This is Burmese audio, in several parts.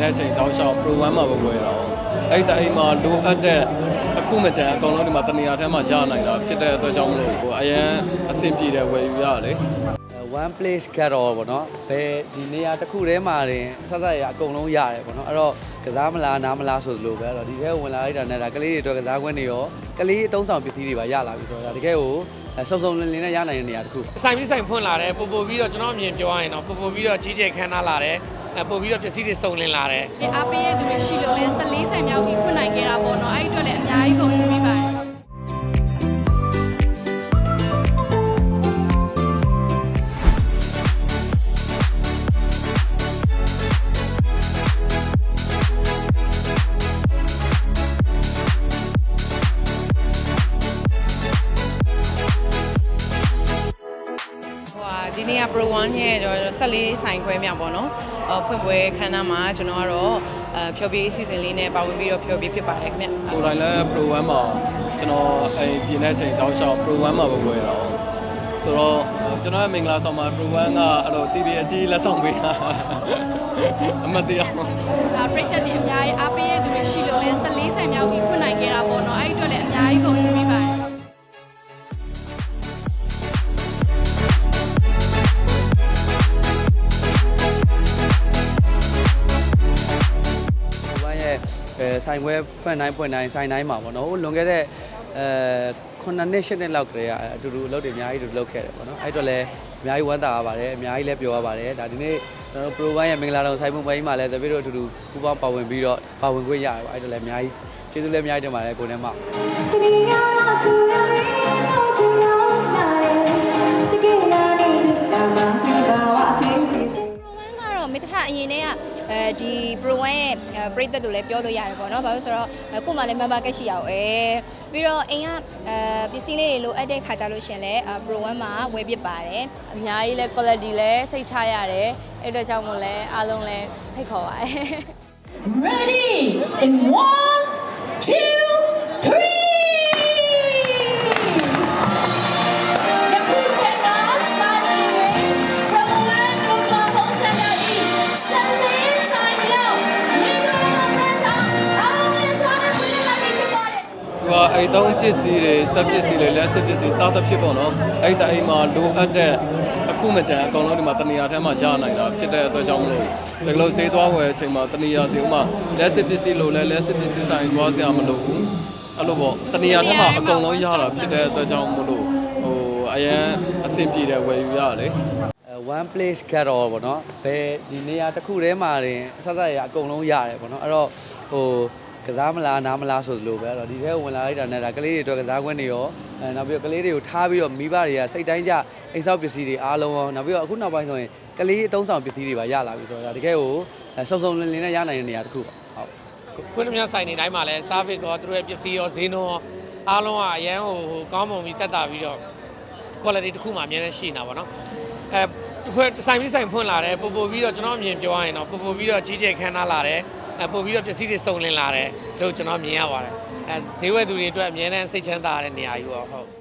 တဲ့ချိန်တောက်လျှောက် Pro 1မှာပဲဝယ်တော့အဲ့တအိမ်မှာလိုအပ်တဲ့အခုမကြံအကောင်လုံးဒီမှာတနေရာထဲမှာရနိုင်တာဖြစ်တဲ့အတွက်ကြောင့်မလို့ဟိုအရန်အဆင်ပြေတယ်ဝယ်ယူရလေ one place cut off ပေါ့နော်ဘယ်ဒီနေရာတစ်ခုထဲမှာတင်ဆက်ဆက်ရအကုန်လုံးရတယ်ပေါ့နော်အဲ့တော့ကစားမလားနားမလားဆိုသလိုပဲအဲ့တော့ဒီထဲဝင်လာလိုက်တာနဲ့ဒါကလေးတွေအတွက်ကစားကွင်းတွေရောကလေးအသုံးဆောင်ပစ္စည်းတွေပါရလာပြီဆိုတော့ဒါတကယ်ကိုစုံစုံလင်းလင်းနဲ့ရနိုင်တဲ့နေရာတစ်ခုဆိုင်ပြီးဆိုင်ဖွင့်လာတယ်ပို့ပို့ပြီးတော့ကျွန်တော်အမြင်ပြောရရင်တော့ပို့ပို့ပြီးတော့ကြီးကျယ်ခမ်းနားလာတယ်အဲ ပို့ပြီးတော့ပစ္စည်းတွေစုံလင်လာတယ်ဒီအားပေးရသူတွေရှိလို့လဲ14ဆိုင်မြောက်ထိဖွင့်နိုင်ခဲ့တာပေါ့ 14ဆိုင်ခွဲမြောက်ပေါ့နော်။ဖွင့်ပွဲခန်းနာမှာကျွန်တော်ကတော့အဖျော်ဖြေအစီအစဉ်လေးနဲ့ပါဝင်ပြီးတော့ဖျော်ဖြေဖြစ်ပါတယ်ခင်ဗျ။ကိုယ်တိုင်လည်း Pro 1မှာကျွန်တော်အိမ်ပြင်တဲ့ချိန်တောက်လျှောက် Pro 1မှာပဲဝယ်တော့ဆိုတော့ကျွန်တော်ရဲ့မင်္ဂလာဆောင်မှာ Pro 1ကအဲ့လို TV အကြီးလက်ဆောင်ပေးတာအမတရားဒါပရိသတ်တွေအများကြီးအားပေးရသူတွေရှိလို့လဲ14ဆိုင်မြောက်ထိဖွင့်နိုင်ခဲ့တာပေါ့နော်အဲ့ဒီအတွက်လည်းအများကြီးကုန် ဆိုင်ခွဲဖွင့်တိုင်းဖွင့်တိုင်းဆိုင်တိုင်းမှာပေါ့နော်ဟိုလွန်ခဲ့တဲ့အဲ9နှစ်10နှစ်လောက်ကတည်းကအတူတူအလုပ်တွေအများကြီးတူလုပ်ခဲ့တယ်ပေါ့နော်အဲ့အတွက်လည်းအများကြီးဝမ်းသာရပါတယ်အများကြီးလည်းပျော်ရပါတယ်ဒါဒီနေ့ကျွန်တော်တို့ Pro 1 ရဲ့မင်္ဂလာတော်ဆိုင်မှုပွဲကြီးမှာလည်းတပည့်တို့အတူတူပူးပေါင်းပါဝင်ပြီးတော့ပါဝင်ခွင့်ရတယ်ပေါ့အဲ့အတွက်လည်းအများကြီးကျေးဇူးလည်းအများကြီးတင်ပါတယ်ကိုယ်နဲ့မှဝမ်ကတော့မိတ္ထအရင်တည်းက အဲဒီ pro ရဲ့ပရိသတ်တို့လည်းပြောလို့ရတယ်ပေါ့နော်ဘာလို့ဆိုတော့ကို့မှာလည်း member ကတ်ရှိရအောင်အဲပြီးတော့အိမ်ကအဲပစ္စည်းလေးတွေလိုအပ်တဲ့ခါကြလို့ရှင်လဲ pro 1မှာဝယ်ပစ်ပါတယ်အများကြီးလဲ quality လဲစိတ်ချရတယ်အဲ့တော့ကြောင့်မို့လဲအားလုံးလဲဖိတ်ခေါ်ပါတယ် ready in 1 2 ကအိမ်သုံးပစ္စည်းတွေစက်ပစ္စည်းတွေလက်စက်ပစ္စည်းစားသဖြင့်ပေါ့နော်အဲ့တအိမ်မှာလိုအပ်တဲ့အခုမကြံအကောင်လုံးဒီမှာတနေရာထဲမှာရနိုင်တာဖြစ်တဲ့အတွက်ကြောင့်မလို့ဒီလိုဈေးသွားဝယ်အချိန်မှာတနေရာစီဥမာလက်စက်ပစ္စည်းလိုလဲလက်စက်ပစ္စည်းဆိုင်သွားစရာမလိုဘူးအဲ့လိုပေါ့တနေရာထဲမှာအကောင်လုံးရတာဖြစ်တဲ့အတွက်ကြောင့်မလို့ဟိုအရန်အဆင်ပြေတယ်ဝယ်ယူရလေအဲ one place cut off ပေါ့နော်ဘယ်ဒီနေရာတစ်ခုထဲမှာတင်ဆက်ဆက်ရအကုန်လုံးရတယ်ပေါ့နော်အဲ့တော့ဟို ကစားမလားနားမလားဆိုသလိုပဲအဲ့တော့ဒီထဲဝင်လာလိုက်တာနဲ့ဒါကလေးတွေအတွက်ကစားကွင်းတွေရောအဲနောက်ပြီးတော့ကလေးတွေကိုထားပြီးတော့မိဘတွေကစိတ်တိုင်းကြအိမ်ဆောက်ပစ္စည်းတွေအားလုံးရောနောက်ပြီးတော့အခုနောက်ပိုင်းဆိုရင်ကလေးအသုံးဆောင်ပစ္စည်းတွေပါရလာပြီဆိုတော့ဒါတကယ်ကိုစုံစုံလင်းလင်းနဲ့ရနိုင်တဲ့နေရာတစ်ခုပါဟုတ်ဖွင့်သမျှဆိုင်နေတိုင်းမှာလည်း service ကောသူတို့ရဲ့ပစ္စည်းရောဈေးနှုန်းရောအားလုံးကအရန်ဟိုဟိုကောင်းမွန်ပြီးတက်တာပြီးတော့ quality တစ်ခုမှအများနဲ့ရှိနေတာပေါ့နော်အဲဖွင့်ဆိုင်ပြီးဆိုင်ဖွင့်လာတယ်ပို့ပို့ပြီးတော့ကျွန်တော်အမြင်ပြောရရင်တော့ပို့ပို့ပြီးတော့ကြီးကျယ်ခမ်းနားလာတယ် အဲပို့ပြီးတော့ပစ္စည်းတွေစုံလင်လာတယ်လို့ကျွန်တော်မြင်ရပါတယ်အဲဈေးဝယ်သူတွေအတွက်အများနဲ့စိတ်ချမ်းသာတဲ့နေရာကြီးပေါ့ဟုတ်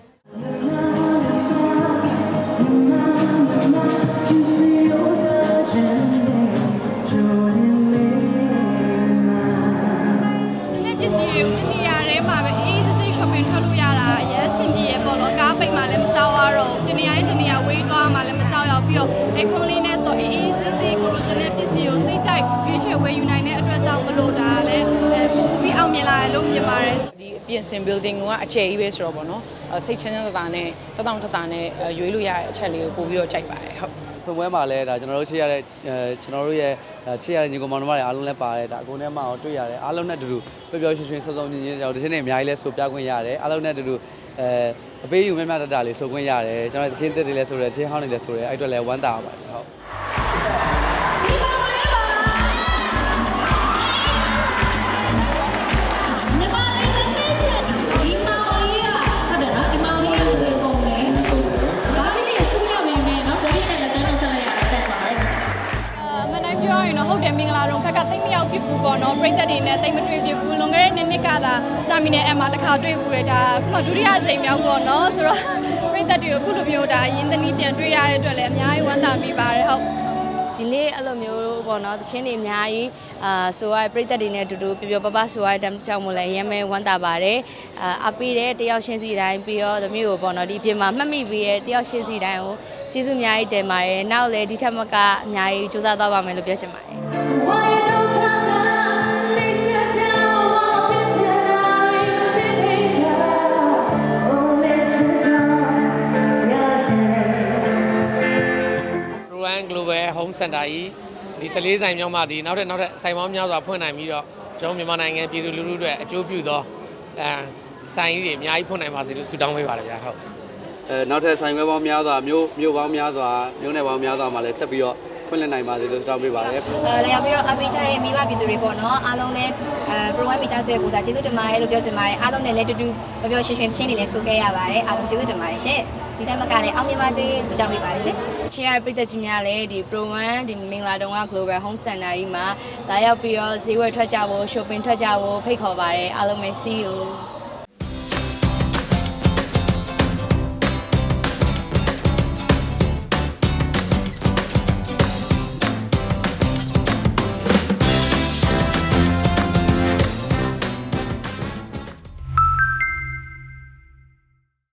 ကိုစိတ်ကြိုက်ရွေးချယ်ဝယ်ယူနိုင်တဲ့အတွက်ကြောင့်မလို့ဒါလည်းအဲပို့ပြီးအောင်မြင်လာတယ်လို့မြင်ပါတယ်ဒီအပြင်ဆင် building ကအကျယ်ကြီးပဲဆိုတော့ဗောနော်အဲ့စိတ်ချမ်းချမ်းသာသာနဲ့တတောင့်တတာနဲ့အဲ့ရွေးလို့ရတဲ့အချက်လေးကိုပို့ပြီးတော့ကြိုက်ပါတယ်ဟုတ်ဖွင့်ပွဲမှာလည်းဒါကျွန်တော်တို့ချစ်ရတဲ့အဲကျွန်တော်တို့ရဲ့အဲချစ်ရတဲ့ညီကောင်မောင်နှမတွေအားလုံးလည်းပါတယ်ဒါအကုန်ထဲမှာတော့တွေ့ရတယ်အားလုံးနဲ့အတူတူပျော်ပျော်ရွှင်ရွှင်စုံစုံညီညီကြောင့်ဒီနေ့အများကြီးလဲဆိုပြခွင့်ရတယ်အားလုံးနဲ့အတူတူအဲအပေးယူမြတ်မြတ်တတလေးဆိုခွင့်ရတယ်ကျွန်တော်တချင်းတက်တွေလည်းဆိုတယ်ချင်းဟောင်းတွေလည်းဆိုတယ်အဲ့အတွက်လည်းဝမ်းသာပါတယ်ဟုတ် ပေါ့နော်ပြိသက်တွေနဲ့တိတ်မတွေ့ဖြစ်ဘူးလွန်ခဲ့တဲ့နှစ်နှစ်ကသာဂျာမီနယ်အမ်မှာတစ်ခါတွေ့ဘူးလေဒါအခုမှဒုတိယအကြိမ်မြောက်ပေါ့နော်ဆိုတော့ပြိသက်တွေကိုအခုလိုမျိုးဒါရင်းသနီးပြန်တွေ့ရတဲ့အတွက်လည်းအများကြီးဝမ်းသာမိပါတယ်ဟုတ်ဒီနေ့အဲ့လိုမျိုးပေါ့နော်သချင်းတွေအများကြီးအာဆိုရပြိသက်တွေနဲ့အတူတူပျော်ပျော်ပါးပါးဆိုရတဲ့ကြောင့်မို့လဲရမ်းမဲဝမ်းသာပါတယ်အာအပေးတဲ့တယောက်ချင်းစီတိုင်းပြီးတော့သမီးကိုပေါ့နော်ဒီအပြင်မှာမှတ်မိပြီးရဲ့တယောက်ချင်းစီတိုင်းကိုကျေးဇူးအများကြီးတင်ပါတယ်နောက်လည်းဒီထက်မကအများကြီးစူးစမ်းသွားပါမယ်လို့ပြောချင်ပါတယ် Global Home Center ကြီးဒီ14ဆိုင်မြောက်မှဒီနောက်ထပ်နောက်ထပ်ဆိုင်ပေါင်းများစွာဖွင့်နိုင်ပြီးတော့ကျွန်တော်မြန်မာနိုင်ငံပြည်သူလူထုတွေအကျိုးပြုသောအဲဆိုင်ကြီးတွေအများကြီးဖွင့်နိုင်ပါစေလို့ဆုတောင်းပေးပါတယ်ဗျာဟုတ်အဲနောက်ထပ်ဆိုင်ခွဲပေါင်းများစွာမျိုးမျိုးပေါင်းများစွာမျိုးနယ်ပေါင်းများစွာမှာလည်းဆက်ပြီးတော့ဖွင့်လှစ်နိုင်ပါစေလို့ဆုတောင်းပေးပါတယ်အဲလည်းရောက်ပြီးတော့အပေးချတဲ့မိဘပြည်သူတွေပေါ့နော်အားလုံးလည်းအဲ program မိသားစုရဲ့ကိုစားကျေးဇူးတင်ပါတယ်လို့ပြောချင်ပါတယ်အားလုံးနဲ့လည်းတူတူပျော်ပျော်ရွှင်ရွှင်ချင်းတွေလည်းဆိုခဲ့ရပါတယ်အားလုံးကျေးဇူးတင်ပါတယ်ရှင်ဒီတိုင်းမှာကလည်းအောင်မြင်ပါစေဆုတောင်းပေးပါတယ်ရှင် ချစ်ရတဲ့ပြည်သက်ကြီးများလည်းဒီ Pro 1ဒီမင်္ဂလာတုံက Global Home Center ကြီးမှာလာရောက်ပြီးတော့ဈေးဝယ်ထွက်ကြဖို့ shopping ထွက်ကြဖို့ဖိတ်ခေါ်ပါတယ်အားလုံးပဲ see you